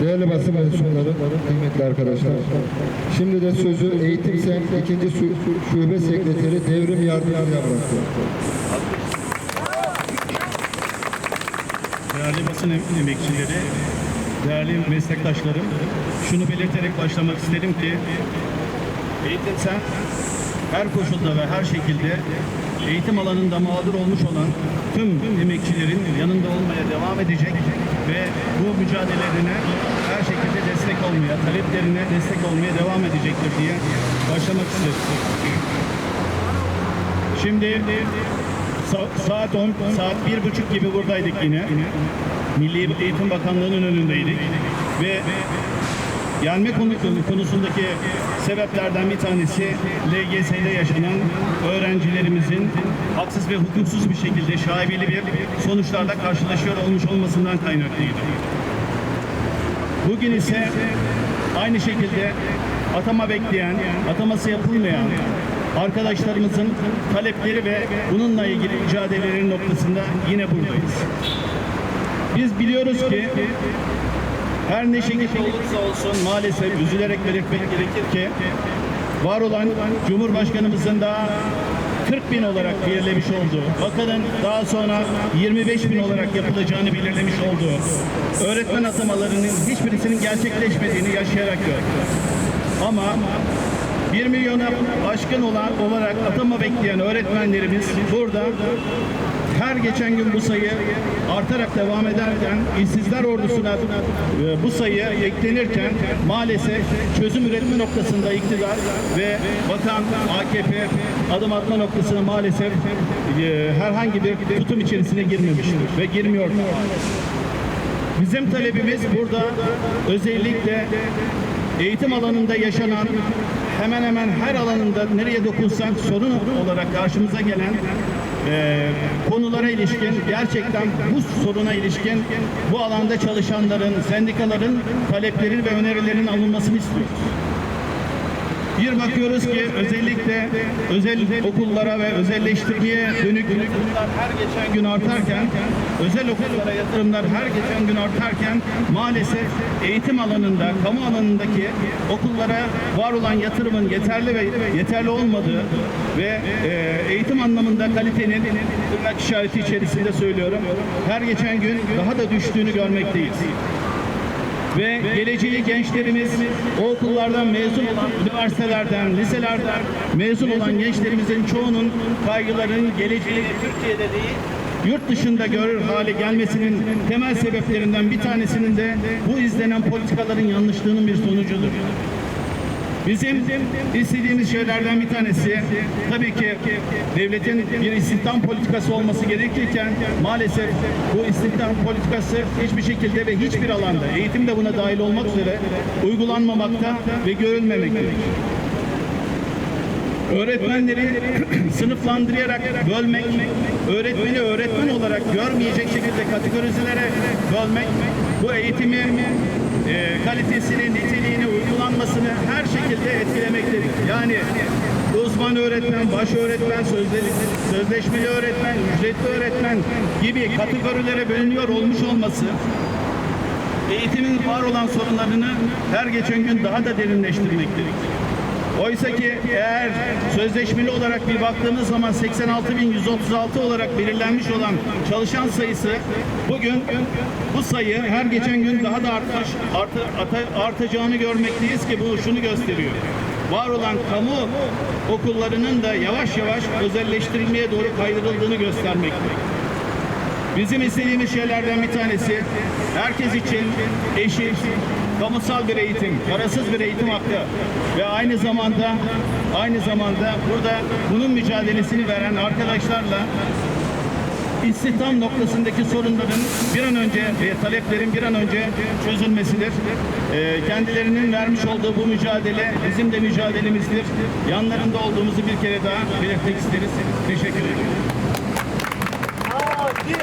Değerli, basın mensupları, kıymetli arkadaşlar. Şimdi de sözü Eğitim Sen 2. Şu- Şube Sekreteri Devrim Yardımcı'ya bırakıyorum. Değerli basın em- emekçileri, değerli meslektaşlarım, şunu belirterek başlamak isterim ki Eğitim Sen her koşulda ve her şekilde eğitim alanında mağdur olmuş olan tüm emekçilerin yanında olmaya devam edecek ve bu mücadelelerine her şekilde destek olmaya, taleplerine destek olmaya devam edecektir diye başlamak isterim. Şimdi sa- saat 10, saat bir buçuk gibi buradaydık yine. Milli Eğitim Bakanlığı'nın önündeydik ve gelme konu konusundaki sebeplerden bir tanesi LGS'de yaşanan öğrencilerimizin haksız ve hukuksuz bir şekilde şaibeli bir sonuçlarla karşılaşıyor olmuş olmasından kaynaklıydı. Bugün ise aynı şekilde atama bekleyen, ataması yapılmayan arkadaşlarımızın talepleri ve bununla ilgili mücadeleleri noktasında yine buradayız. Biz biliyoruz ki her ne şekilde olursa olsun maalesef üzülerek belirtmek gerekir ki var olan Cumhurbaşkanımızın daha 40 bin olarak belirlemiş olduğu, bakanın daha sonra 25 bin olarak yapılacağını belirlemiş olduğu öğretmen atamalarının hiçbirisinin gerçekleşmediğini yaşayarak gördük. Ama 1 milyona aşkın olan olarak atama bekleyen öğretmenlerimiz burada her geçen gün bu sayı artarak devam ederken işsizler ordusuna e, bu sayı eklenirken maalesef çözüm üretme noktasında iktidar ve bakan AKP adım atma noktasına maalesef e, herhangi bir tutum içerisine girmemiştir ve girmiyor. Bizim talebimiz burada özellikle eğitim alanında yaşanan hemen hemen her alanında nereye dokunsak sorun olarak karşımıza gelen e, konulara ilişkin gerçekten bu soruna ilişkin bu alanda çalışanların, sendikaların talepleri ve önerilerin alınmasını istiyoruz. Bir bakıyoruz ki özellikle özel okullara ve özelleştirmeye dönük yatırımlar her geçen gün artarken, özel okullara yatırımlar her geçen gün artarken maalesef eğitim alanında, kamu alanındaki okullara var olan yatırımın yeterli ve yeterli olmadığı ve e, eğitim anlamında kalitenin tırnak işareti içerisinde söylüyorum, her geçen gün daha da düştüğünü görmekteyiz ve geleceği gençlerimiz o okullardan mezun olan, üniversitelerden, liselerden mezun olan gençlerimizin çoğunun kaygılarının geleceği Türkiye'de değil, yurt dışında görür hale gelmesinin temel sebeplerinden bir tanesinin de bu izlenen politikaların yanlışlığının bir sonucudur. Bizim istediğimiz şeylerden bir tanesi tabii ki devletin bir istihdam politikası olması gerekirken maalesef bu istihdam politikası hiçbir şekilde ve hiçbir alanda eğitim de buna dahil olmak üzere uygulanmamakta ve görülmemektedir. Öğretmenleri sınıflandırarak bölmek, öğretmeni öğretmen olarak görmeyecek şekilde kategorizlere bölmek, bu eğitimi e, kalitesini, niteliğini, uygulanmasını her şekilde etkilemektedir. Yani uzman öğretmen, baş öğretmen, sözleşmeli, sözleşmeli öğretmen, ücretli öğretmen gibi kategorilere bölünüyor olmuş olması eğitimin var olan sorunlarını her geçen gün daha da derinleştirmektedir. Oysa ki eğer sözleşmeli olarak bir baktığımız zaman 86.136 olarak belirlenmiş olan çalışan sayısı bugün bu sayı her geçen gün daha da artmış, artı, artacağını görmekteyiz ki bu şunu gösteriyor. Var olan kamu okullarının da yavaş yavaş özelleştirilmeye doğru kaydırıldığını göstermekte. Bizim istediğimiz şeylerden bir tanesi herkes için eşit, kamusal bir eğitim, parasız bir eğitim hakkı ve aynı zamanda aynı zamanda burada bunun mücadelesini veren arkadaşlarla istihdam noktasındaki sorunların bir an önce ve taleplerin bir an önce çözülmesidir. Ee, kendilerinin vermiş olduğu bu mücadele bizim de mücadelemizdir. Yanlarında olduğumuzu bir kere daha belirtmek isteriz. Teşekkür ederim.